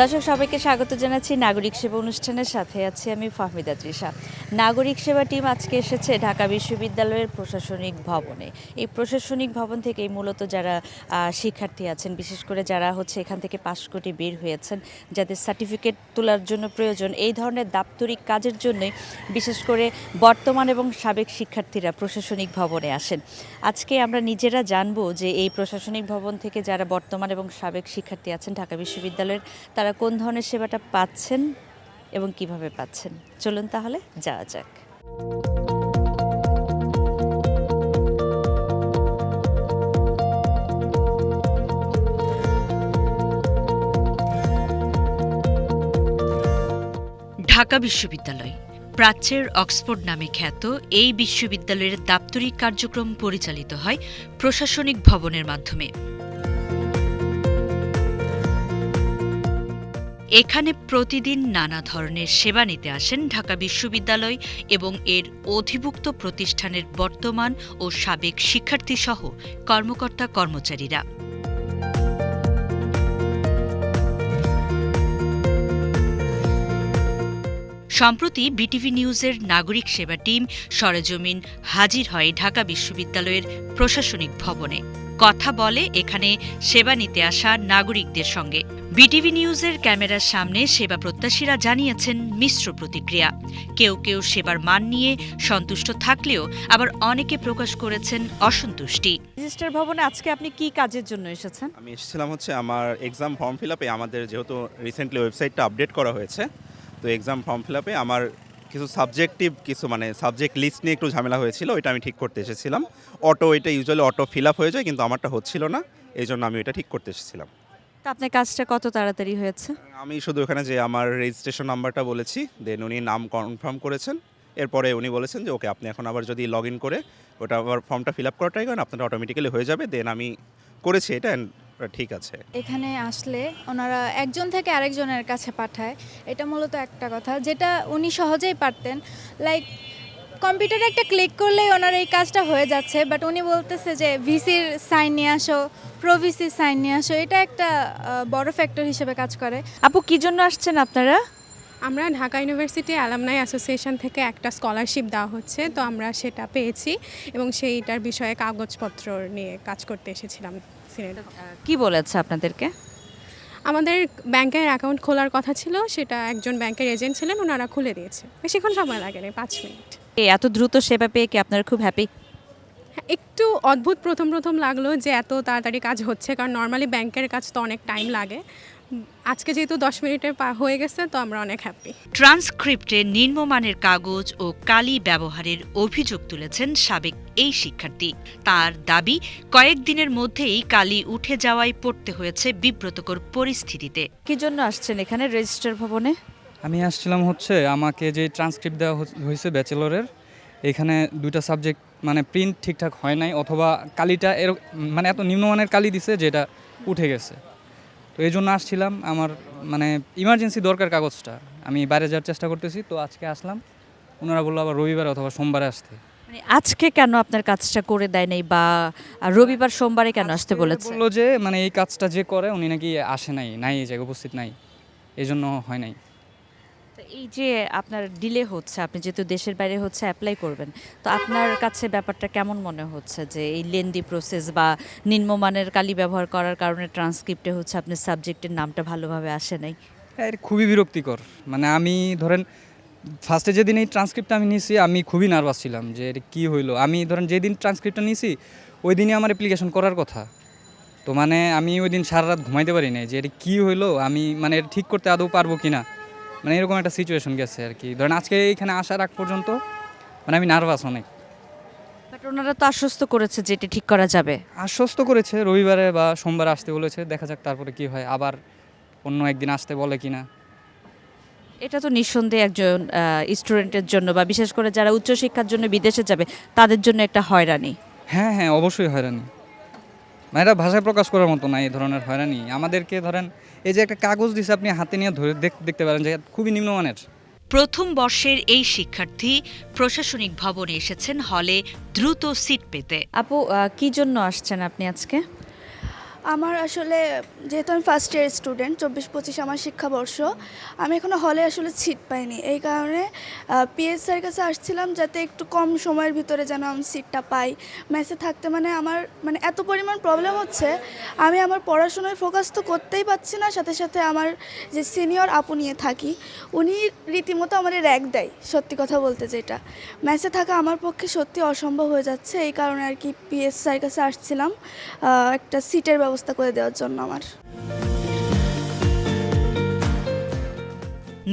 দর্শক, সবাইকে স্বাগত জানাচ্ছি নাগরিক সেবা অনুষ্ঠানের সাথে। আছি আমি ফাহমিদা তৃষা। নাগরিক সেবা টিম আজকে এসেছে ঢাকা বিশ্ববিদ্যালয়ের প্রশাসনিক ভবনে। এই প্রশাসনিক ভবন থেকেই মূলত যারা শিক্ষার্থী আছেন, বিশেষ করে যারা হচ্ছে এখান থেকে পাশ কোটি বের হয়েছেন, যাদের সার্টিফিকেট তোলার জন্য প্রয়োজন, এই ধরনের দাপ্তরিক কাজের জন্যই বিশেষ করে বর্তমান এবং সাবেক শিক্ষার্থীরা প্রশাসনিক ভবনে আসেন। আজকে আমরা নিজেরা জানব যে এই প্রশাসনিক ভবন থেকে যারা বর্তমান এবং সাবেক শিক্ষার্থী আছেন ঢাকা বিশ্ববিদ্যালয়ের তারা কোন ধরনের সেবাটা পাচ্ছেন এবং কীভাবে পাচ্ছেন? চলুন তাহলে যাওয়া যাক। ঢাকা বিশ্ববিদ্যালয়, প্রাচ্যের অক্সফোর্ড নামে খ্যাত এই বিশ্ববিদ্যালয়ের দাপ্তরিক কার্যক্রম পরিচালিত হয় প্রশাসনিক ভবনের মাধ্যমে। এখানে প্রতিদিন নানা ধরনের সেবা নিতে আসেন ঢাকা বিশ্ববিদ্যালয় এবং এর অধিভুক্ত প্রতিষ্ঠানের বর্তমান ও সাবেক শিক্ষার্থী সহ কর্মকর্তা কর্মচারীরা। সম্প্রতি বিটিভি নিউজের নাগরিক সেবা টিম সরেজমিন হাজির হয় ঢাকা বিশ্ববিদ্যালয়ের প্রশাসনিক ভবনে। কথা বলে এখানে সেবা নিতে আসা নাগরিকদের সঙ্গে। বিটিভি নিউজের ক্যামেরার সামনে সেবা প্রত্যাশীরা জানিয়েছেন মিশ্র প্রতিক্রিয়া। কেউ কেউ সেবার মান নিয়ে সন্তুষ্ট থাকলেও আবার অনেকে প্রকাশ করেছেন অসন্তুষ্টি। রেজিস্টার ভবনে আজকে আপনি কি কাজের জন্য এসেছেন? আমি এসেছিলাম হচ্ছে আমার এক্সাম ফর্ম ফিল আপে আমাদের যেহেতু রিসেন্টলি ওয়েবসাইটটা আপডেট করা হয়েছে তো এক্সাম ফর্ম ফিল আপে আমার কিছু সাবজেক্টিভ কিছু মানে সাবজেক্ট লিস্ট নিয়ে একটু ঝামেলা হয়েছিল ওইটা আমি ঠিক করতে এসেছিলাম। অটো এটা ইউজুয়ালি অটো ফিল আপ হয়ে যায় কিন্তু আমারটা হচ্ছিল না এই জন্য আমি ওইটা ঠিক করতে এসেছিলাম। তা আপনার কাজটা কত তাড়াতাড়ি হয়েছে? আমি শুধু ওখানে যে আমার রেজিস্ট্রেশন নাম্বারটা বলেছি দেন উনি নাম কনফার্ম করেছেন। এরপরে উনি বলেছেন যে ওকে আপনি এখন আবার যদি লগ ইন করে ওটা আবার ফর্মটা ফিল আপ করা ট্রাই করেন আপনার অটোমেটিক্যালি হয়ে যাবে দেন আমি করেছি এটা ঠিক আছে। এখানে আসলে ওনারা একজন থেকে আরেকজনের কাছে পাঠায়। এটা মূলত একটা কথা যেটা উনি সহজেই পারতেন। লাইক কম্পিউটারে একটা ক্লিক করলেই ওনার এই কাজটা হয়ে যাচ্ছে বাট উনি বলতেছে যে ভিসির সাইন নিয়ে আসো প্রভিসির সাইন নিয়ে আসো এটা একটা বড় ফ্যাক্টর হিসেবে কাজ করে। আপু কি জন্য আসছেন আপনারা? আমরা ঢাকা ইউনিভার্সিটি অ্যালামনাই অ্যাসোসিয়েশন থেকে একটা স্কলারশিপ দেওয়া হচ্ছে তো আমরা সেটা পেয়েছি এবং সেইটার বিষয়ে কাগজপত্র নিয়ে কাজ করতে এসেছিলাম। সিনেট কি বলেছে আপনাদেরকে? আমাদের ব্যাংকের অ্যাকাউন্ট খোলার কথা ছিল সেটা একজন ব্যাংকের এজেন্ট ছিলেন ওনারা খুলে দিয়েছে। বেশিক্ষণ সময় লাগে লাগেনি পাঁচ মিনিট। এত দ্রুত সেবা পেয়ে কি আপনারা খুব হ্যাপি হ্যাঁ, একটু অদ্ভুত প্রথম প্রথম লাগল যে এত তাড়াতাড়ি কাজ হচ্ছে কারণ নর্মালি ব্যাংকের কাজ তো অনেক টাইম লাগে। আজকে যেহেতু দশ মিনিটের পা- হয়ে গেছে তো আমরা অনেক হ্যাপি ট্রান্সক্রিপ্টে নিম্নমানের কাগজ ও কালি ব্যবহারের অভিযোগ তুলেছেন সাবেক এই শিক্ষার্থী। তার দাবি কয়েকদিনের মধ্যেই কালি উঠে যাওয়ায় পড়তে হয়েছে বিব্রতকর পরিস্থিতিতে। কি জন্য আসছেন এখানে রেজিস্টার ভবনে? আমি আসছিলাম হচ্ছে আমাকে যে ট্রান্সক্রিপ্ট দেওয়া হয়েছে ব্যাচেলরের এখানে দুইটা সাবজেক্ট মানে প্রিন্ট ঠিকঠাক হয় নাই অথবা কালিটা এর মানে এত নিম্নমানের কালি দিছে যেটা উঠে গেছে। তো এই জন্য আসছিলাম। আমার মানে ইমার্জেন্সি দরকার কাগজটা। আমি বাইরে যাওয়ার চেষ্টা করতেছি তো আজকে আসলাম। ওনারা বলল আবার রবিবার অথবা সোমবারে আসতে। মানে আজকে কেন আপনার কাজটা করে দেয় নাই বা রবিবার সোমবারে কেন আসতে বলেছে? বলল যে মানে এই কাজটা যে করে উনি নাকি আসে নাই নাই এই জায়গায় উপস্থিত নাই। এই জন্য হয় নাই। এই যে আপনার ডিলে হচ্ছে, আপনি যেহেতু দেশের বাইরে হচ্ছে অ্যাপ্লাই করবেন, তো আপনার কাছে ব্যাপারটা কেমন মনে হচ্ছে যে এই লেন্দি প্রসেস বা নিম্নমানের কালি ব্যবহার করার কারণে ট্রান্সক্রিপ্টে হচ্ছে আপনার সাবজেক্টের নামটা ভালোভাবে আসে নাই? এর খুবই বিরক্তিকর। মানে আমি ধরেন ফার্স্টে যেদিন এই ট্রান্সক্রিপ্টটা আমি নিয়েছি আমি খুবই নার্ভাস ছিলাম যে এটা কী হইল। আমি ধরেন যেদিন ট্রান্সক্রিপ্টটা নিয়েছি ওই দিনই আমার অ্যাপ্লিকেশন করার কথা। তো মানে আমি ওই দিন সারা রাত ঘুমাইতে পারি নাই যে এটা কী হইল, আমি মানে ঠিক করতে আদৌ পারব কি না মানে এরকম একটা সিচুয়েশন গেছে আর কি ধরেন আজকে এইখানে আসার আগ পর্যন্ত মানে আমি নার্ভাস অনেক। বাট ওনারা তো আশ্বস্ত করেছে যে এটি ঠিক করা যাবে। আশ্বস্ত করেছে রবিবারে বা সোমবারে আসতে বলেছে দেখা যাক তারপরে কি হয় আবার অন্য একদিন আসতে বলে কি না এটা তো নিঃসন্দেহে একজন স্টুডেন্টের জন্য বা বিশেষ করে যারা উচ্চশিক্ষার জন্য বিদেশে যাবে তাদের জন্য একটা হয়রানি। হ্যাঁ হ্যাঁ অবশ্যই হয়রানি। মানে এটা ভাষায় প্রকাশ করার মতো না এই ধরনের হয়রানি। আমাদেরকে ধরেন এই যে একটা কাগজ দিছে আপনি হাতে নিয়ে ধরে দেখতে পারেন যে খুবই নিম্নমানের। প্রথম বর্ষের এই শিক্ষার্থী প্রশাসনিক ভবনে এসেছেন হলে দ্রুত সিট পেতে। আপু কি জন্য আসছেন আপনি আজকে? আমার আসলে, যেহেতু আমি ফার্স্ট ইয়ার স্টুডেন্ট চব্বিশ পঁচিশ আমার শিক্ষাবর্ষ, আমি এখনও হলে আসলে সিট পাইনি। এই কারণে পিএসআর কাছে আসছিলাম যাতে একটু কম সময়ের ভিতরে যেন আমি সিটটা পাই। মেসে থাকতে মানে আমার মানে এত পরিমাণ প্রবলেম হচ্ছে, আমি আমার পড়াশোনায় ফোকাস তো করতেই পারছি না, সাথে সাথে আমার যে সিনিয়র আপু নিয়ে থাকি, উনি রীতিমতো আমার র্যাক দেয়, সত্যি কথা বলতে যেটা। ম্যাচে থাকা আমার পক্ষে সত্যি অসম্ভব হয়ে যাচ্ছে, এই কারণে আর কি পিএস স্যার কাছে আসছিলাম একটা সিটের ব্যবস্থা করে দেওয়ার জন্য আমার।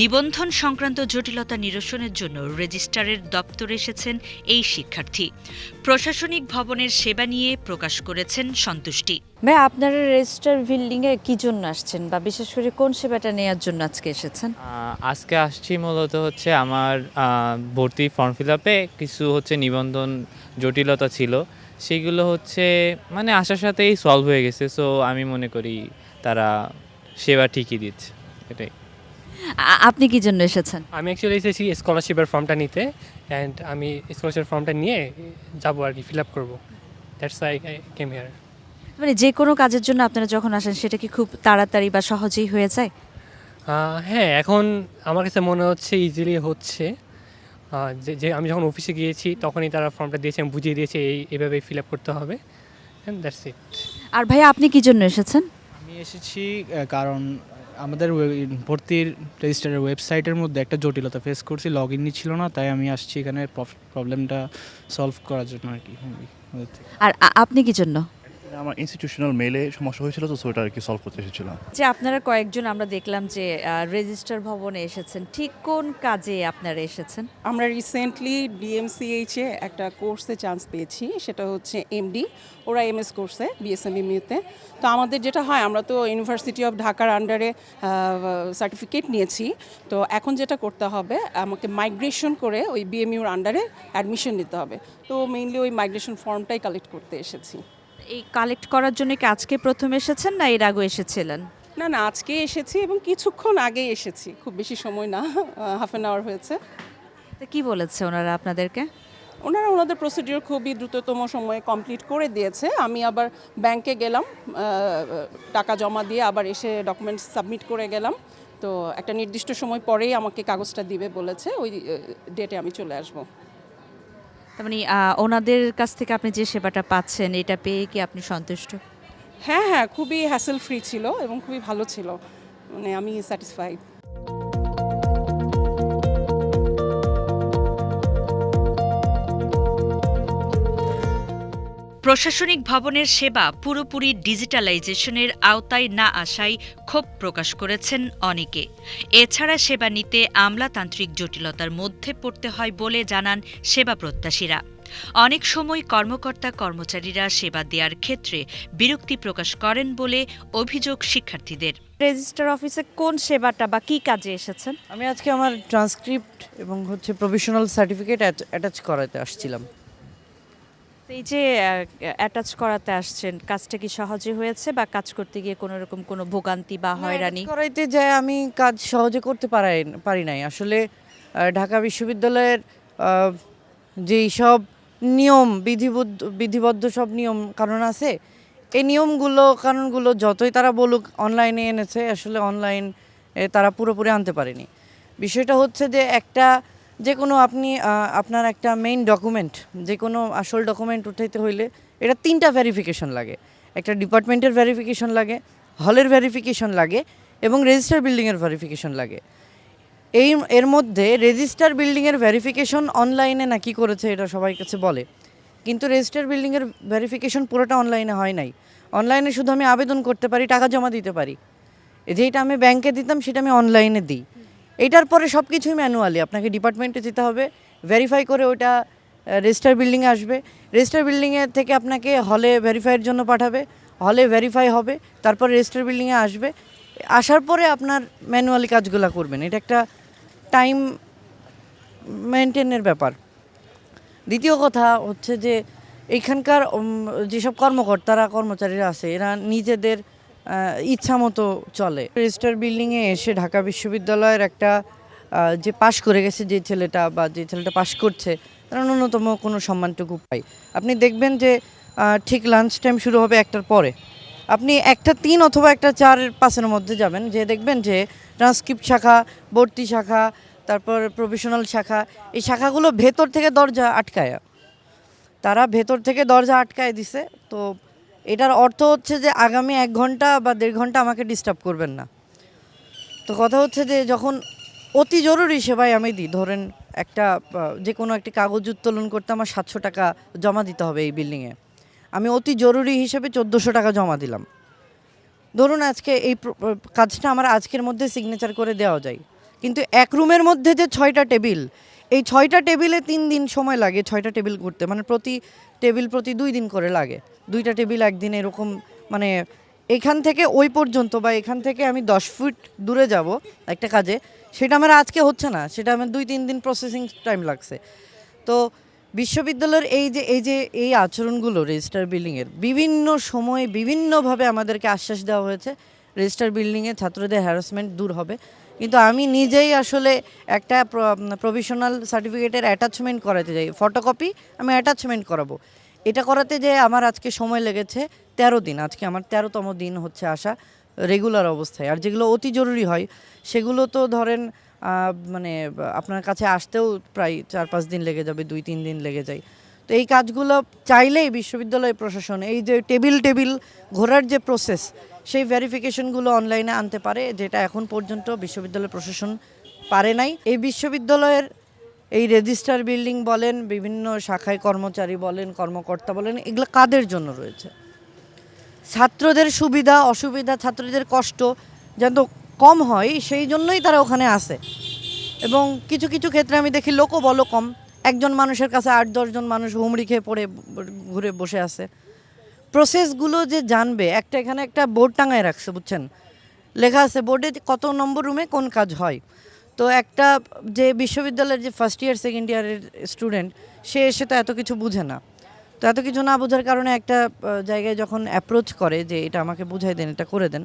নিবন্ধন সংক্রান্ত জটিলতা নিরসনের জন্য রেজিস্ট্রারের দপ্তরে এসেছেন এই শিক্ষার্থী। প্রশাসনিক ভবনের সেবা নিয়ে প্রকাশ করেছেন সন্তুষ্টি। ভাই আপনারা রেজিস্ট্রার বিল্ডিংয়ে কি জন্য আসছেন বা বিশেষ করে কোন সেবাটা নেওয়ার জন্য আজকে এসেছেন? আজকে আসছি মূলত হচ্ছে আমার ভর্তি ফর্ম ফিল আপে কিছু হচ্ছে নিবন্ধন জটিলতা ছিল। সেগুলো হচ্ছে মানে আসার সাথেই সলভ হয়ে গেছে সো আমি মনে করি তারা সেবা ঠিকই দিচ্ছে এটাই। আপনি কি জন্য এসেছেন? আমি অ্যাকচুয়ালি এসেছি স্কলারশিপের ফর্মটা নিতে অ্যান্ড আমি স্কলারশিপের ফর্মটা নিয়ে যাব আর কি ফিল আপ করব। দ্যাটস আই কেম হিয়ার মানে যে কোনো কাজের জন্য আপনারা যখন আসেন সেটা কি খুব তাড়াতাড়ি বা সহজেই হয়ে যায়? হ্যাঁ এখন আমার কাছে মনে হচ্ছে ইজিলি হচ্ছে। যে যে আমি যখন অফিসে গিয়েছি তখনই তারা ফর্মটা দিয়েছে আমি বুঝিয়ে দিয়েছে এই এভাবে ফিল আপ করতে হবে। অ্যান্ড দ্যাটস ইট আর ভাই আপনি কি জন্য এসেছেন? আমি এসেছি কারণ আমাদের ভর্তির রেজিস্টারের ওয়েবসাইটের মধ্যে একটা জটিলতা ফেস করছি লগ ইনই ছিল না তাই আমি আসছি এখানে প্রবলেমটা সলভ করার জন্য আর কি। আর আপনি কি জন্য? আমার ইনস্টিটিউশনাল মেলে সমস্যা হয়েছিল তো সেটা আর কি সলভ করতে এসেছিলাম। যে আপনারা কয়েকজন আমরা দেখলাম যে রেজিস্টার ভবনে এসেছেন। ঠিক কোন কাজে আপনারা এসেছেন? আমরা রিসেন্টলি ডিএমসিএইচে একটা কোর্সে চান্স পেয়েছি সেটা হচ্ছে এমডি ওরা এমএস কোর্সে বিএসএমইমিউতে তো আমাদের যেটা হয় আমরা তো ইউনিভার্সিটি অফ ঢাকার আন্ডারে সার্টিফিকেট নিয়েছি। তো এখন যেটা করতে হবে আমাকে মাইগ্রেশন করে ওই বিএমইউর আন্ডারে অ্যাডমিশন নিতে হবে। তো মেইনলি ওই মাইগ্রেশন ফর্মটাই কালেক্ট করতে এসেছি। এই কালেক্ট করার জন্য কি আজকে প্রথম এসেছেন না এর আগে এসেছিলেন? না না আজকে এসেছি এবং কিছুক্ষণ আগে এসেছি। খুব বেশি সময় না হাফ অ্যান আওয়ার হয়েছে। তো কি বলেছে ওনারা আপনাদেরকে? ওনারা ওনাদের প্রসিডিওর খুবই দ্রুততম সময়ে কমপ্লিট করে দিয়েছে। আমি আবার ব্যাংকে গেলাম টাকা জমা দিয়ে আবার এসে ডকুমেন্টস সাবমিট করে গেলাম। তো একটা নির্দিষ্ট সময় পরেই আমাকে কাগজটা দিবে বলেছে। ওই ডেটে আমি চলে আসব। মানে ওনাদের কাছ থেকে আপনি যে সেবাটা পাচ্ছেন, এটা পেয়ে কি আপনি সন্তুষ্ট? হ্যাঁ হ্যাঁ খুবই হ্যাসেল ফ্রি ছিল এবং খুবই ভালো ছিল। মানে আমি স্যাটিসফাইড প্রশাসনিক ভবনের সেবা পুরোপুরি ডিজিটালাইজেশনের আওতায় না আসায় ক্ষোভ প্রকাশ করেছেন অনেকে। এছাড়া সেবা নিতে আমলাতান্ত্রিক জটিলতার মধ্যে পড়তে হয় বলে জানান সেবা প্রত্যাশীরা। অনেক সময় কর্মকর্তা কর্মচারীরা সেবা দেওয়ার ক্ষেত্রে বিরক্তি প্রকাশ করেন বলে অভিযোগ শিক্ষার্থীদের। রেজিস্টার অফিসে কোন সেবাটা বা কি কাজে এসেছেন? আমি আজকে আমার ট্রান্সক্রিপ্ট এবং হচ্ছে প্রফেশনাল সার্টিফিকেট অ্যাটাচ করাতে আসছিলাম। এই যে অ্যাটাচ করাতে আসছেন। কাজটা কি সহজে হয়েছে বা কাজ করতে গিয়ে কোনো রকম কোনো ভোগান্তি বা হয়রানি? করাইতে যায় আমি কাজ সহজে করতে পারাই পারি নাই। আসলে ঢাকা বিশ্ববিদ্যালয়ের যেই সব নিয়ম বিধিবদ্ধ বিধিবদ্ধ সব নিয়ম কারণ আছে এই নিয়মগুলো কারণগুলো যতই তারা বলুক অনলাইনে এনেছে আসলে অনলাইন তারা পুরোপুরি আনতে পারেনি। বিষয়টা হচ্ছে যে একটা যে কোনো আপনি আপনার একটা মেইন ডকুমেন্ট যে কোনো আসল ডকুমেন্ট উঠাইতে হইলে এটা তিনটা ভেরিফিকেশন লাগে। একটা ডিপার্টমেন্টের ভেরিফিকেশন লাগে হলের ভেরিফিকেশন লাগে এবং রেজিস্টার বিল্ডিংয়ের ভেরিফিকেশন লাগে। এই, এর মধ্যে রেজিস্টার বিল্ডিংয়ের ভেরিফিকেশন অনলাইনে নাকি করেছে এটা সবাই কাছে বলে। কিন্তু রেজিস্টার বিল্ডিংয়ের ভেরিফিকেশন পুরোটা অনলাইনে হয় নাই। অনলাইনে শুধু আমি আবেদন করতে পারি, টাকা জমা দিতে পারি। যেটা আমি ব্যাংকে দিতাম, সেটা আমি অনলাইনে দিই। এটার পরে সব কিছুই ম্যানুয়ালি, আপনাকে ডিপার্টমেন্টে যেতে হবে ভেরিফাই করে ওটা রেজিস্টার বিল্ডিংয়ে আসবে। রেজিস্টার বিল্ডিংয়ের থেকে আপনাকে হলে ভেরিফাইয়ের জন্য পাঠাবে হলে ভেরিফাই হবে, তারপর রেজিস্টার বিল্ডিংয়ে আসবে। আসার পরে আপনার ম্যানুয়ালি কাজগুলো করবেন, এটা একটা টাইম মেনটেনের ব্যাপার। দ্বিতীয় কথা হচ্ছে যে এইখানকার যেসব কর্মকর্তারা, কর্মচারীরা আছে, এরা নিজেদের ইচ্ছা মতো চলে। রেজিস্টার বিল্ডিংয়ে এসে ঢাকা বিশ্ববিদ্যালয়ের একটা যে পাশ করে গেছে যে ছেলেটা বা যে ছেলেটা পাশ করছে, তারা ন্যূনতম কোনো সম্মানটুকু পাই। আপনি দেখবেন যে ঠিক লাঞ্চ টাইম শুরু হবে একটার পরে। আপনি একটা তিন অথবা একটা চার পাসের মধ্যে যাবেন, যে দেখবেন যে ট্রান্সক্রিপ্ট শাখা, ভর্তি শাখা, তারপর প্রফেশনাল শাখা, এই শাখাগুলো ভেতর থেকে দরজা আটকায়। তারা ভেতর থেকে দরজা আটকায় দিছে, তো এটার অর্থ হচ্ছে যে আগামী এক ঘণ্টা বা দেড় ঘণ্টা আমাকে ডিস্টার্ব করবেন না। তো কথা হচ্ছে যে যখন অতি জরুরি সেবায় আমি দিই, ধরেন একটা, যে কোনো একটি কাগজ উত্তোলন করতে আমার সাতশো টাকা জমা দিতে হবে এই বিল্ডিংয়ে আমি অতি জরুরি হিসেবে চোদ্দোশো টাকা জমা দিলাম। ধরুন আজকে এই কাজটা আমার আজকের মধ্যে সিগনেচার করে দেওয়া যায়। কিন্তু এক রুমের মধ্যে যে ছয়টা টেবিল এই ছয়টা টেবিলে তিন দিন সময় লাগে ছয়টা টেবিল করতে। মানে প্রতি টেবিল প্রতি দুই দিন করে লাগে। দুইটা টেবিল একদিন এরকম মানে এখান থেকে ওই পর্যন্ত বা এখান থেকে আমি দশ ফুট দূরে যাব একটা কাজে, সেটা আমার আজকে হচ্ছে না, সেটা আমার দুই তিন দিন প্রসেসিং টাইম লাগছে। তো বিশ্ববিদ্যালয়ের এই যে এই যে, এই আচরণগুলো রেজিস্টার বিল্ডিংয়ের বিভিন্ন সময়ে বিভিন্নভাবে আমাদেরকে আশ্বাস দেওয়া হয়েছে। রেজিস্টার বিল্ডিংয়ে ছাত্রদের হ্যারাসমেন্ট দূর হবে। কিন্তু আমি নিজেই আসলে একটা প্রভিশনাল সার্টিফিকেটের অ্যাটাচমেন্ট করাতে যাই। ফটোকপি আমি অ্যাটাচমেন্ট করাবো। এটা করাতে যে আমার আজকে সময় লেগেছে তেরো দিন। আজকে আমার তেরোতম দিন হচ্ছে আসা রেগুলার অবস্থায়। আর যেগুলো অতি জরুরি হয়, সেগুলো তো ধরেন মানে আপনার কাছে আসতেও প্রায় চার পাঁচ দিন লেগে যাবে দুই তিন দিন লেগে যায়। তো এই কাজগুলো চাইলেই বিশ্ববিদ্যালয় প্রশাসন, এই যে টেবিল টেবিল ঘোরার যে প্রসেস সেই ভেরিফিকেশনগুলো অনলাইনে আনতে পারে, যেটা এখন পর্যন্ত বিশ্ববিদ্যালয় প্রশাসন পারে নাই। এই বিশ্ববিদ্যালয়ের এই রেজিস্টার বিল্ডিং বলেন, বিভিন্ন শাখায় কর্মচারী বলেন, কর্মকর্তা বলেন, এগুলো কাদের জন্য রয়েছে? ছাত্রদের সুবিধা, অসুবিধা, ছাত্রদের কষ্ট যেন কম হয়, সেই জন্যই তারা ওখানে আসে এবং কিছু কিছু ক্ষেত্রে আমি দেখি লোকও বলো কম একজন মানুষের কাছে আট দশজন মানুষ হুমড়ি খেয়ে পড়ে, ঘুরে বসে আছে। প্রসেসগুলো যে জানবে, একটা এখানে একটা বোর্ড টাঙায় রাখছে, বুঝছেন? লেখা আছে বোর্ডে কত নম্বর রুমে কোন কাজ হয়? তো একটা যে বিশ্ববিদ্যালয়ের যে ফার্স্ট ইয়ার সেকেন্ড ইয়ারের স্টুডেন্ট সে এসে তো এত কিছু বুঝে না। তো এত কিছু না বোঝার কারণে একটা জায়গায় যখন অ্যাপ্রোচ করে যে এটা আমাকে বুঝাই দেন, এটা করে দেন,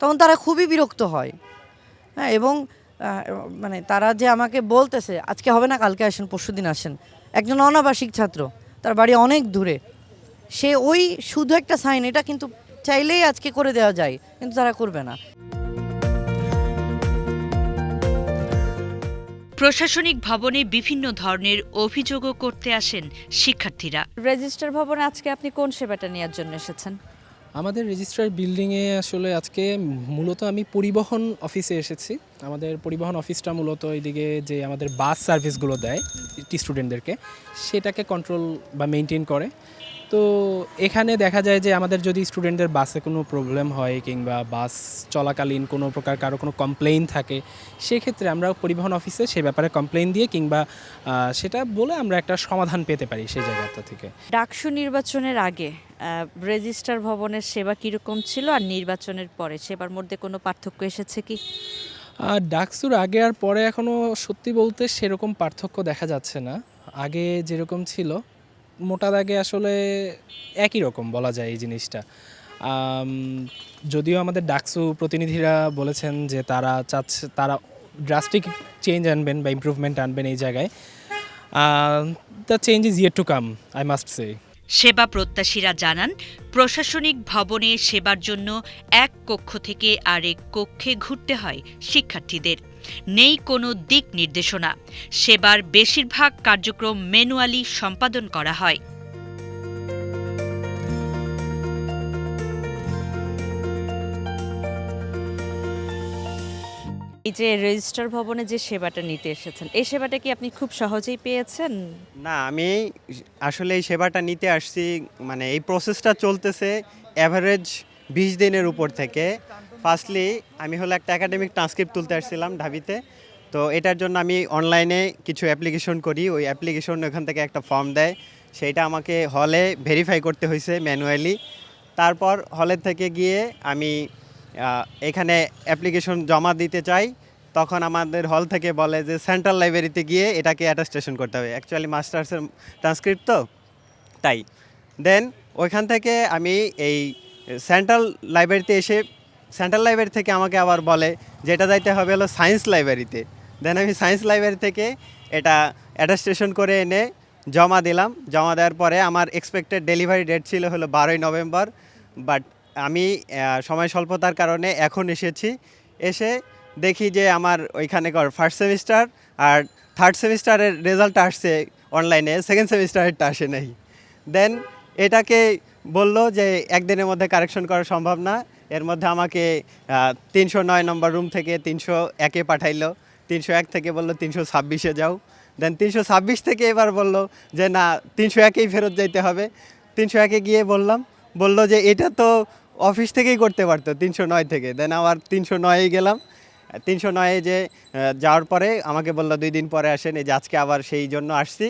তখন তারা খুবই বিরক্ত হয়। হ্যাঁ এবং মানে তারা যে আমাকে বলতেছে, আজকে হবে না, কালকে আসেন পরশু দিন আসেন। একজন অনাবাসিক ছাত্র, তার বাড়ি অনেক দূরে। সে ওই শুধু একটা সাইন এটা কিন্তু চাইলেই আজকে করে দেওয়া যায় কিন্তু তারা করবে না। প্রশাসনিক ভবনে বিভিন্ন ধরনের অভিযোগও করতে আসেন শিক্ষার্থীরা। রেজিস্টার ভবনে আজকে আপনি কোন সেবাটা নেওয়ার জন্য এসেছেন? আমাদের রেজিস্ট্রার বিল্ডিংয়ে আসলে আজকে মূলত আমি পরিবহন অফিসে এসেছি। আমাদের পরিবহন অফিসটা মূলত এইদিকে যে আমাদের বাস সার্ভিসগুলো দেয় স্টুডেন্টদেরকে সেটাকে কন্ট্রোল বা মেনটেন করে। তো এখানে দেখা যায় যে আমাদের যদি স্টুডেন্টদের বাসে কোনো প্রবলেম হয় কিংবা বাস চলাকালীন কোনো প্রকার কারও কোনো কমপ্লেইন থাকে সেক্ষেত্রে আমরা পরিবহন অফিসে সে ব্যাপারে কমপ্লেইন দিয়ে কিংবা সেটা বলে আমরা একটা সমাধান পেতে পারি সেই জায়গাটা থেকে। ডাকসু নির্বাচনের আগে রেজিস্টার ভবনের সেবা কীরকম ছিল আর নির্বাচনের পরে? সেবার মধ্যে কোনো পার্থক্য এসেছে কি? আর ডাকসুর আগে আর পরে এখনও সত্যি বলতে সেরকম পার্থক্য দেখা যাচ্ছে না। আগে যেরকম ছিল মোটা দাগে আসলে একই রকম বলা যায় এই জিনিসটা। যদিও আমাদের ডাকসু প্রতিনিধিরা বলেছেন যে তারা চাচ্ছে, তারা ড্রাস্টিক চেঞ্জ আনবেন বা ইমপ্রুভমেন্ট আনবেন এই জায়গায়। The change is yet to come I must say সেবা প্রত্যাশীরা জানান, প্রশাসনিক ভবনে সেবার জন্য এক কক্ষ থেকে আরেক কক্ষে ঘুরতে হয় শিক্ষার্থীদের। নেই কোনো দিক নির্দেশনা। সেবার বেশিরভাগ কার্যক্রম ম্যানুয়ালি সম্পাদন করা হয়। এই যে রেজিস্টার ভবনে যে সেবাটা নিতে এসেছেন এই সেবাটা কি আপনি খুব সহজেই পেয়েছেন? না আমি আসলে এই সেবাটা নিতে আসছি মানে এই প্রসেসটা চলতেছে অ্যাভারেজ বিশ দিনের উপর থেকে। ফার্স্টলি আমি হলো একটা একাডেমিক ট্রান্সক্রিপ্ট তুলতে আসছিলাম ঢাবিতে। তো এটার জন্য আমি অনলাইনে কিছু অ্যাপ্লিকেশন করি। ওই অ্যাপ্লিকেশন ওখান থেকে একটা ফর্ম দেয়। সেইটা আমাকে হলে ভেরিফাই করতে হয়েছে ম্যানুয়ালি তারপর হলের থেকে গিয়ে আমি এখানে অ্যাপ্লিকেশন জমা দিতে চাই। তখন আমাদের হল থেকে বলে যে সেন্ট্রাল লাইব্রেরিতে গিয়ে এটাকে অ্যাটাস্টেশন করতে হবে। অ্যাকচুয়ালি মাস্টার্সের ট্রান্সক্রিপ্ট তো, তাই। দেন ওইখান থেকে আমি এই সেন্ট্রাল লাইব্রেরিতে এসে সেন্ট্রাল লাইব্রেরি থেকে আমাকে আবার বলে যে এটা যাইতে হবে হলো সায়েন্স লাইব্রেরিতে দেন আমি সায়েন্স লাইব্রেরি থেকে এটা অ্যাটাস্টেশন করে এনে জমা দিলাম। জমা দেওয়ার পরে আমার এক্সপেক্টেড ডেলিভারি ডেট ছিল হলো বারোই নভেম্বর। বাট আমি সময় স্বল্পতার কারণে এখন এসেছি। এসে দেখি যে আমার ওইখানে কর ফার্স্ট সেমিস্টার আর থার্ড সেমিস্টারের রেজাল্ট আসছে অনলাইনে সেকেন্ড সেমিস্টারেরটা আসে নাই। দেন এটাকে বলল যে একদিনের মধ্যে কারেকশন করা সম্ভব না। এর মধ্যে আমাকে তিনশো নয় নম্বর রুম থেকে তিনশো একে পাঠাইলো। তিনশো এক থেকে বলল তিনশো ছাব্বিশে যাও। দেন তিনশো ছাব্বিশ থেকে এবার বলল যে না, তিনশো একেই ফেরত যাইতে হবে। তিনশো একে গিয়ে বললাম, বলল যে এটা তো অফিস থেকেই করতে পারতো, তিনশো নয় থেকে। দেন আবার তিনশো নয়ে গেলাম। তিনশো নয়ে যে যাওয়ার পরে আমাকে বলল দুই দিন পরে আসেন, এই যে আজকে আবার সেই জন্য আসছি।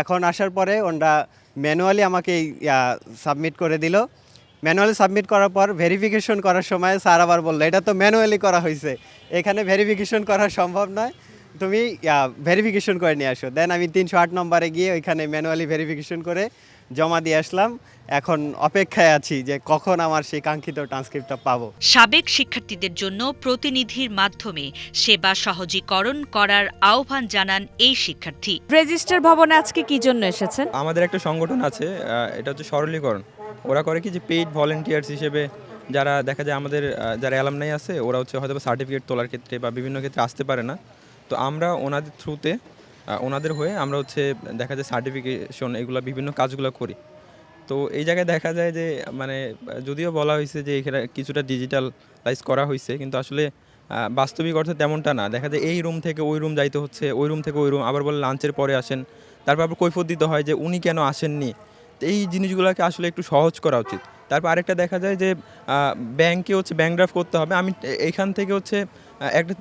এখন আসার পরে ওরা ম্যানুয়ালি আমাকে সাবমিট করে দিল। ম্যানুয়ালি সাবমিট করার পর ভেরিফিকেশন করার সময় স্যার আবার বলল এটা তো ম্যানুয়ালি করা হয়েছে এখানে ভেরিফিকেশন করা সম্ভব নয়। তুমি ভেরিফিকেশন করে নিয়ে আসো। দেন আমি তিনশো আট নম্বরে গিয়ে ওইখানে ম্যানুয়ালি ভেরিফিকেশন করে জমা দিয়ে আসলাম। এখন অপেক্ষায় আছি যে কখন আমার সেই কাঙ্ক্ষিত ট্রান্সক্রিপ্টটা পাবো। সাবেক শিক্ষার্থীদের জন্য প্রতিনিধির মাধ্যমে সেবা সহজীকরণ করার আহ্বান জানান এই শিক্ষার্থী। রেজিস্টার ভবনে আজকে কি জন্য এসেছেন? আমাদের একটা সংগঠন আছে এটা হচ্ছে সরলীকরণ। ওরা করে কি যে পেইড ভলেন্টিয়ার্স হিসেবে যারা দেখা যায় আমাদের যারা অ্যালামনাই আছে, ওরা হচ্ছে হয়তো সার্টিফিকেট তোলার ক্ষেত্রে বা বিভিন্ন ক্ষেত্রে আসতে পারে না। তো আমরা ওনাদের থ্রুতে ওনাদের হয়ে আমরা হচ্ছে দেখা যায় সার্টিফিকেশন এগুলো বিভিন্ন কাজগুলো করি। তো এই জায়গায় দেখা যায় যে মানে যদিও বলা হয়েছে যে এখানে কিছুটা ডিজিটালাইজ করা হয়েছে, কিন্তু আসলে বাস্তবিক অর্থে তেমনটা না। দেখা যায় এই রুম থেকে ওই রুম যাইতে হচ্ছে, ওই রুম থেকে ওই রুম আবার বলে লাঞ্চের পরে আসেন। তারপর আবার কৈফত দিতে হয় যে উনি কেন আসেননি? এই জিনিসগুলোকে আসলে একটু সহজ করা উচিত। তারপর আরেকটা দেখা যায় যে ব্যাংকে হচ্ছে ব্যাংক ড্রাফট করতে হবে। আমি এ- এইখান থেকে হচ্ছে একটা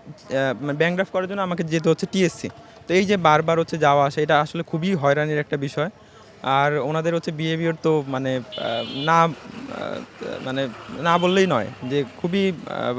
ব্যাংক ড্রাফট করার জন্য আমাকে যেতে হচ্ছে টিএসসি তো এই যে বারবার হচ্ছে যাওয়া আসা, এটা আসলে খুবই হয়রানির একটা বিষয়। আর ওনাদের হচ্ছে বিহেভিয়ার তো মানে না মানে না বললেই নয় যে খুবই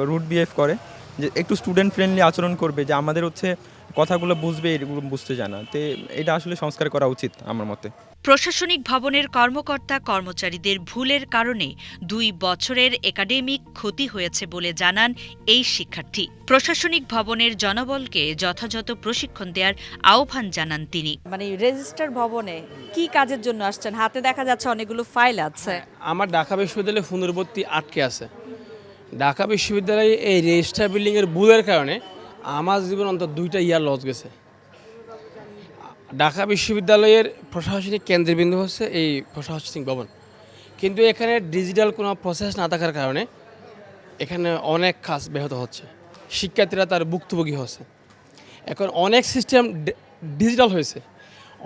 রুট বিহেভ করে। যে একটু স্টুডেন্ট ফ্রেন্ডলি আচরণ করবে, যে আমাদের হচ্ছে কথাগুলো বুঝবে এগুলো বুঝতে জানা। তো এটা আসলে সংস্কার করা উচিত আমার মতে। প্রশাসনিক ভবনের কর্মকর্তা কর্মচারীদের ভুলের কারণে দুই বছরের একাডেমিক ক্ষতি হয়েছে বলে জানান এই শিক্ষার্থী। প্রশাসনিক ভবনের জনবলকে যথাযথ প্রশিক্ষণ দেওয়ার আহ্বান জানান তিনি। মানে রেজিস্টার ভবনে কি কাজের জন্য আসছেন? হাতে দেখা যাচ্ছে অনেকগুলো ফাইল আছে। আমার ঢাকা বিশ্ববিদ্যালয়ে পুনর্বর্তী আটকে আছে। ঢাকা বিশ্ববিদ্যালয়ে এই রেজিস্টার বিল্ডিংয়ের ভুলের কারণে আমার জীবন অন্তত দুইটা ইয়ার লস গেছে। ঢাকা বিশ্ববিদ্যালয়ের প্রশাসনিক কেন্দ্রবিন্দু হচ্ছে এই প্রশাসনিক ভবন। কিন্তু এখানে ডিজিটাল কোনো প্রসেস না থাকার কারণে এখানে অনেক কাজ ব্যাহত হচ্ছে। শিক্ষার্থীরা তার ভুক্তভোগী হচ্ছে। এখন অনেক সিস্টেম ডিজিটাল হয়েছে।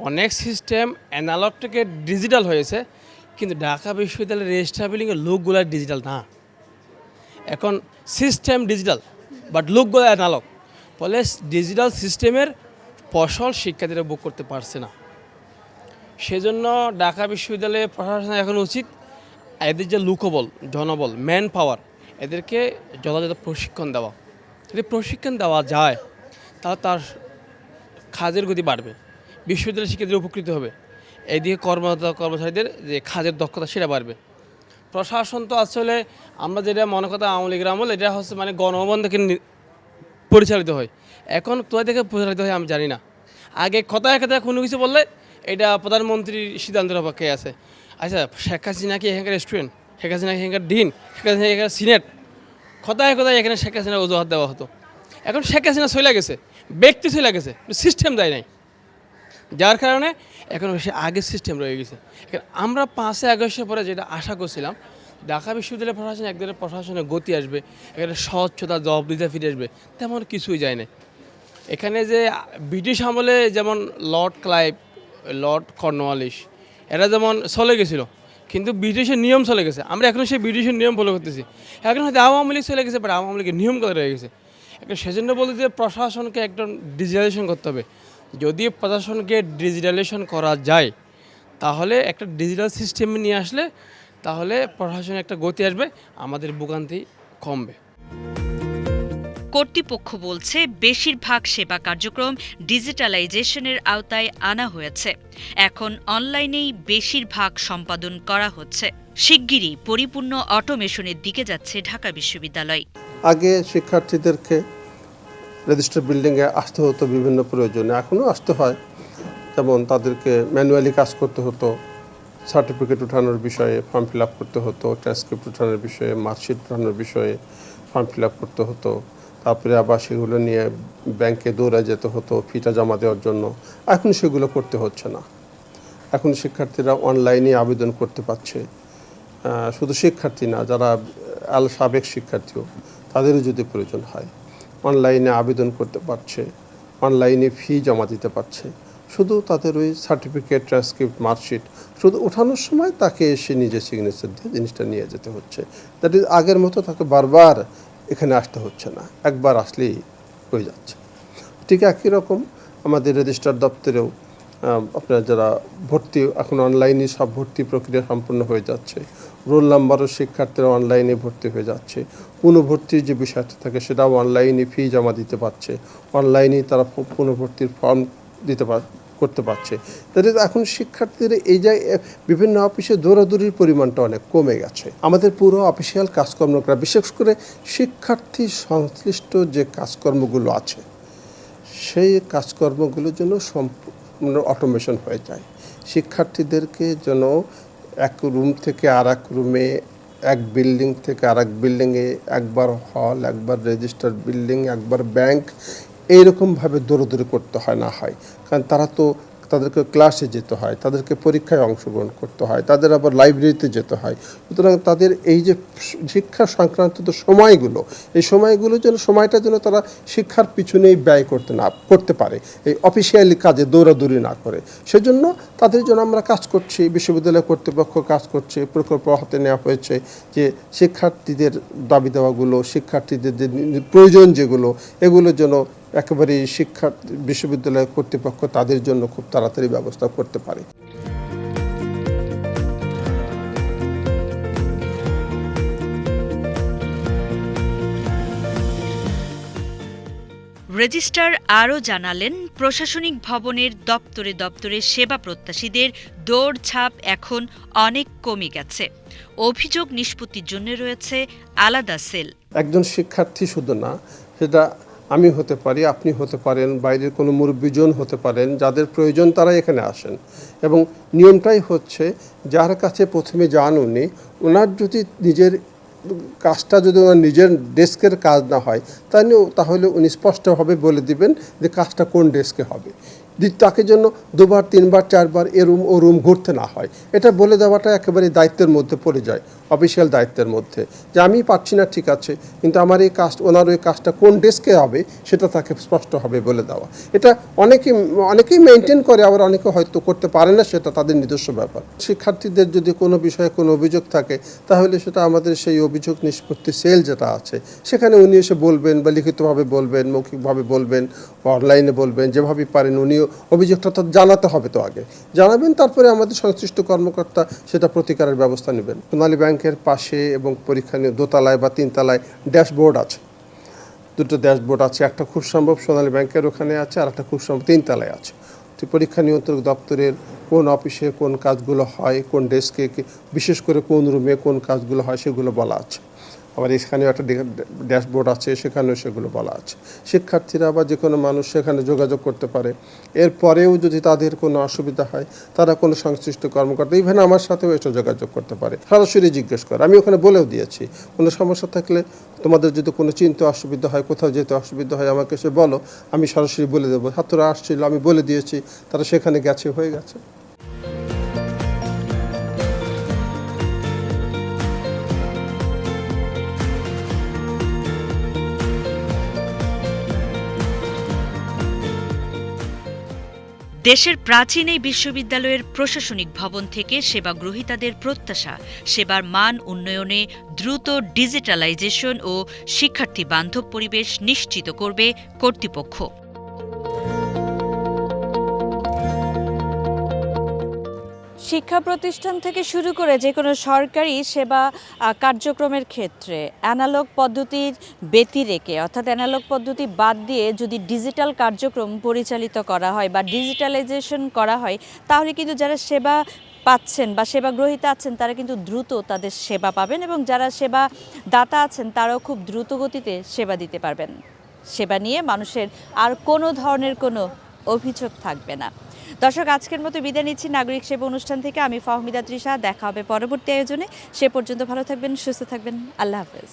অনেক সিস্টেম অ্যানালগ থেকে ডিজিটাল হয়েছে, কিন্তু ঢাকা বিশ্ববিদ্যালয়ের রেজিস্টার বিল্ডিংয়ের লোকগুলো ডিজিটাল না। এখন সিস্টেম ডিজিটাল বাট লোকগুলো অ্যানালগ ফলে ডিজিটাল সিস্টেমের ফসল শিক্ষার্থীরা বুক করতে পারছে না। সেজন্য ঢাকা বিশ্ববিদ্যালয়ে প্রশাসন এখন উচিত এদের যে লুকবল, জনবল ম্যান পাওয়ার এদেরকে যথাযথ প্রশিক্ষণ দেওয়া। যদি প্রশিক্ষণ দেওয়া যায়, তাহলে তার কাজের গতি বাড়বে। বিশ্ববিদ্যালয়ের শিক্ষার্থীরা উপকৃত হবে। এদিকে কর্মরত কর্মচারীদের যে কাজের দক্ষতা, সেটা বাড়বে। প্রশাসন তো আসলে আমরা যেটা মনে কথা আওয়ামী লীগের আমল, এটা হচ্ছে মানে গণভবন থেকে পরিচালিত হয়। এখন কোথা থেকে পরিচালিত হয়, আমি জানি না। আগে কথায় কথায় কোনো কিছু বললে এটা প্রধানমন্ত্রীর সিদ্ধান্তের অপেক্ষে আছে। আচ্ছা শেখ হাসিনা কি এখানকার রেস্টুরেন্ট শেখ হাসিনা এখানকার ডিন শেখ হাসিনা এখানকার সিনেট কথায় কথায় এখানে শেখ হাসিনার অজুহাত দেওয়া হতো। এখন শেখ হাসিনা চলে গেছে, ব্যক্তি চলে গেছে সিস্টেম দেয় নাই। যার কারণে এখন সে আগের সিস্টেম রয়ে গেছে। এখন আমরা পাঁচে আগস্টের পরে যেটা আশা করছিলাম, ঢাকা বিশ্ববিদ্যালয় প্রশাসন একদিনের প্রশাসনের গতি আসবে এখানে স্বচ্ছতা, জবাবদিহিতা ফিরে আসবে, তেমন কিছুই যায় না এখানে যে ব্রিটিশ আমলে যেমন লর্ড ক্লাইভ, লর্ড কর্নওয়ালিস এরা যেমন চলে গেছিল, কিন্তু ব্রিটিশের নিয়ম চলে গেছে। আমরা এখন সেই ব্রিটিশের নিয়ম ফলো করতেছি। এখন হয়তো আওয়ামী লীগ চলে গেছে বাট আওয়ামী লীগের নিয়ম কথা রয়ে গেছে? এখন সেজন্য বলতে যে প্রশাসনকে একদম ডিজিটালাইজেশন করতে হবে। যদি প্রশাসনকে ডিজিটালাইজেশন করা যায়, তাহলে একটা ডিজিটাল সিস্টেম নিয়ে আসলে তাহলে প্রশাসনে একটা গতি আসবে, আমাদের ভোগান্তি কমবে। কর্তৃপক্ষ বলছে, বেশিরভাগ সেবা কার্যক্রম ডিজিটালাইজেশনের আওতায় আনা হয়েছে। এখন অনলাইনেই বেশিরভাগ সম্পাদন করা হচ্ছে। শিগগিরই পরিপূর্ণ অটোমেশনের দিকে যাচ্ছে ঢাকা বিশ্ববিদ্যালয়। আগে শিক্ষার্থীদেরকে রেজিস্টার বিল্ডিংয়ে আসতে হতো বিভিন্ন প্রয়োজনে, এখনও আসতে হয়। যেমন তাদেরকে ম্যানুয়ালি কাজ করতে হতো, সার্টিফিকেট উঠানোর বিষয়ে ফর্ম ফিল করতে হতো, ট্রান্সক্রিপ্ট উঠানোর বিষয়ে, মার্কশিট উঠানোর বিষয়ে ফর্ম ফিল করতে হতো। তারপরে আবার সেগুলো নিয়ে ব্যাংকে দৌড়ে যেতে হতো, ফিটা জমা দেওয়ার জন্য। এখন সেগুলো করতে হচ্ছে না। এখন শিক্ষার্থীরা অনলাইনে আবেদন করতে পারছে। শুধু শিক্ষার্থী না, যারা আল সাবেক শিক্ষার্থীও, তাদেরও যদি প্রয়োজন হয় অনলাইনে আবেদন করতে পারছে অনলাইনে ফি জমা দিতে পারছে। শুধু তাদের ওই সার্টিফিকেট ট্রান্সক্রিপ্ট মার্কশিট শুধু ওঠানোর সময় তাকে এসে নিজের সিগনেচার দিয়ে জিনিসটা নিয়ে যেতে হচ্ছে। দ্যাট ইজ আগের মতো তাকে বারবার এখানে আসতে হচ্ছে না, একবার আসলেই হয়ে যাচ্ছে। ঠিক একই রকম আমাদের রেজিস্ট্রার দপ্তরেও আপনার যারা ভর্তি, এখন অনলাইনে সব ভর্তি প্রক্রিয়া সম্পূর্ণ হয়ে যাচ্ছে। রোল নাম্বারও শিক্ষার্থীরা অনলাইনে ভর্তি হয়ে যাচ্ছে। পুনঃভর্তির যে বিষয়টা থাকে সেটাও অনলাইনে ফি জমা দিতে পারছে। অনলাইনে তারা পুনঃভর্তির ফর্ম দিতে পার করতে পারছে। তাদের এখন শিক্ষার্থীদের এই যে বিভিন্ন অফিসে দৌড়াদৌড়ির পরিমাণটা অনেক কমে গেছে। আমাদের পুরো অফিসিয়াল কাজকর্ম করা বিশেষ করে শিক্ষার্থী সংশ্লিষ্ট যে কাজকর্মগুলো আছে, সেই কাজকর্মগুলোর জন্য সম্পূর্ণ অটোমেশন হয়ে যায়। শিক্ষার্থীদেরকে যেন এক রুম থেকে আর এক রুমে, এক বিল্ডিং থেকে আর এক বিল্ডিংয়ে, একবার হল, একবার রেজিস্টার বিল্ডিং, একবার ব্যাংক এইরকমভাবে দৌড়দৌড়ি করতে হয় না হয়। কারণ তারা তো তাদেরকে ক্লাসে যেতে হয়, তাদেরকে পরীক্ষায় অংশগ্রহণ করতে হয়, তাদের আবার লাইব্রেরিতে যেতে হয়। সুতরাং তাদের এই যে শিক্ষা সংক্রান্ত যে সময়গুলো, এই সময়গুলো যেন, সময়টা যেন তারা শিক্ষার পিছনেই ব্যয় করতে না, করতে পারে, এই অফিসিয়ালি কাজে দৌড়াদৌড়ি না করে। সেজন্য তাদের জন্য আমরা কাজ করছি, বিশ্ববিদ্যালয় কর্তৃপক্ষ কাজ করছে, প্রকল্প হাতে নেওয়া হয়েছে যে শিক্ষার্থীদের দাবি দেওয়াগুলো শিক্ষার্থীদের যে প্রয়োজন যেগুলো এগুলোর জন্য একেবারে শিক্ষা বিশ্ববিদ্যালয় কর্তৃপক্ষ তাদের জন্য খুব তাড়াতাড়ি ব্যবস্থা করতে পারে। রেজিস্ট্রার আরও জানালেন প্রশাসনিক ভবনের দপ্তরে দপ্তরে সেবা প্রত্যাশীদের দৌড়ঝাঁপ এখন অনেক কমে গেছে। অভিযোগ নিষ্পত্তির জন্য রয়েছে আলাদা সেল। একজন শিক্ষার্থী শুধু না সেটা আমি হতে পারি, আপনি হতে পারেন, বাইরের কোনো মুরব্বীজন হতে পারেন, যাদের প্রয়োজন তারা এখানে আসেন। এবং নিয়মটাই হচ্ছে, যার কাছে প্রথমে যান উনি ওনার যদি নিজের কাজটা যদি ওনার নিজের ডেস্কের কাজ না হয়, তাহলে তাহলে উনি স্পষ্টভাবে বলে দিবেন যে কাজটা কোন ডেস্কে হবে। তাকে জন্য দুবার, তিনবার, চারবার এ রুম ও রুম ঘুরতে না হয়। এটা বলে দেওয়াটা একেবারে দায়িত্বের মধ্যে পড়ে যায়। অফিসিয়াল দায়িত্বের মধ্যে। যে আমি পারছি না, ঠিক আছে, কিন্তু আমার এই কাজ, ওনার ওই কাজটা কোন ডেস্কে হবে, সেটা তাকে স্পষ্ট হবে বলে দেওয়া। এটা অনেকেই অনেকেই মেনটেন করে, আবার অনেকে হয়তো করতে পারে না, সেটা তাদের নিজস্ব ব্যাপার। শিক্ষার্থীদের যদি কোনো বিষয়ে কোনো অভিযোগ থাকে, তাহলে সেটা আমাদের সেই অভিযোগ নিষ্পত্তি সেল যেটা আছে, সেখানে উনি এসে বলবেন বা লিখিতভাবে বলবেন, মৌখিকভাবে বলবেন অনলাইনে বলবেন, যেভাবে পারেন, উনিও অভিযোগটা তো জানাতে হবে তো আগে। জানাবেন, তারপরে আমাদের সংশ্লিষ্ট কর্মকর্তা সেটা প্রতিকারের ব্যবস্থা নেবেন। সোনালী ব্যাংকের পাশে এবং পরীক্ষা নিয়ে দোতলায় বা তিনতলায় ড্যাশবোর্ড আছে। দুটো ড্যাশবোর্ড আছে, একটা খুব সম্ভব সোনালী ব্যাংকের ওখানে আছে আর একটা খুব সম্ভব তিনতলায় আছে। তো পরীক্ষা নিয়ন্ত্রক দপ্তরের কোন অফিসে কোন কাজগুলো হয়, কোন ডেস্কে, বিশেষ করে কোন রুমে কোন কাজগুলো হয় সেগুলো বলা আছে। আবার এখানেও একটা ড্যাশবোর্ড আছে, সেখানেও সেগুলো বলা আছে। শিক্ষার্থীরা বা যে কোনো মানুষ সেখানে যোগাযোগ করতে পারে। এরপরেও যদি তাদের কোনো অসুবিধা হয়, তারা কোনো সংশ্লিষ্ট কর্মকর্তা ইভেন আমার সাথেও এসে যোগাযোগ করতে পারে। সরাসরি জিজ্ঞেস করে। আমি ওখানে বলেও দিয়েছি, কোনো সমস্যা থাকলে তোমাদের যদি কোনো চিন্তা অসুবিধা হয়, কোথাও যেতে অসুবিধা হয়, আমাকে সে বলো। আমি সরাসরি বলে দেবো। ছাত্ররা আসছিল, আমি বলে দিয়েছি, তারা সেখানে গেছে, হয়ে গেছে। দেশের প্রাচীন এই বিশ্ববিদ্যালয়ের প্রশাসনিক ভবন থেকে সেবা গ্রহীতাদের প্রত্যাশা, সেবার মান উন্নয়নে দ্রুত ডিজিটালাইজেশন ও শিক্ষার্থী বান্ধব পরিবেশ নিশ্চিত করবে কর্তৃপক্ষ। শিক্ষা প্রতিষ্ঠান থেকে শুরু করে যে কোনো সরকারি সেবা কার্যক্রমের ক্ষেত্রে অ্যানালগ পদ্ধতির ব্যতি রেখে, অর্থাৎ অ্যানালগ পদ্ধতি বাদ দিয়ে যদি ডিজিটাল কার্যক্রম পরিচালিত করা হয় বা ডিজিটালাইজেশন করা হয়, তাহলে কিন্তু যারা সেবা পাচ্ছেন বা সেবা গ্রহীতা আছেন, তারা কিন্তু দ্রুত তাদের সেবা পাবেন এবং যারা সেবা দাতা আছেন, তারাও খুব দ্রুত গতিতে সেবা দিতে পারবেন। সেবা নিয়ে মানুষের আর কোনো ধরনের কোনো অভিযোগ থাকবে না। দর্শক, আজকের মতো বিদায় নিচ্ছি নাগরিক সেবা অনুষ্ঠান থেকে। আমি ফাহমিদা তৃষা দেখা হবে পরবর্তী আয়োজনে। সে পর্যন্ত ভালো থাকবেন, সুস্থ থাকবেন। আল্লাহ হাফেজ।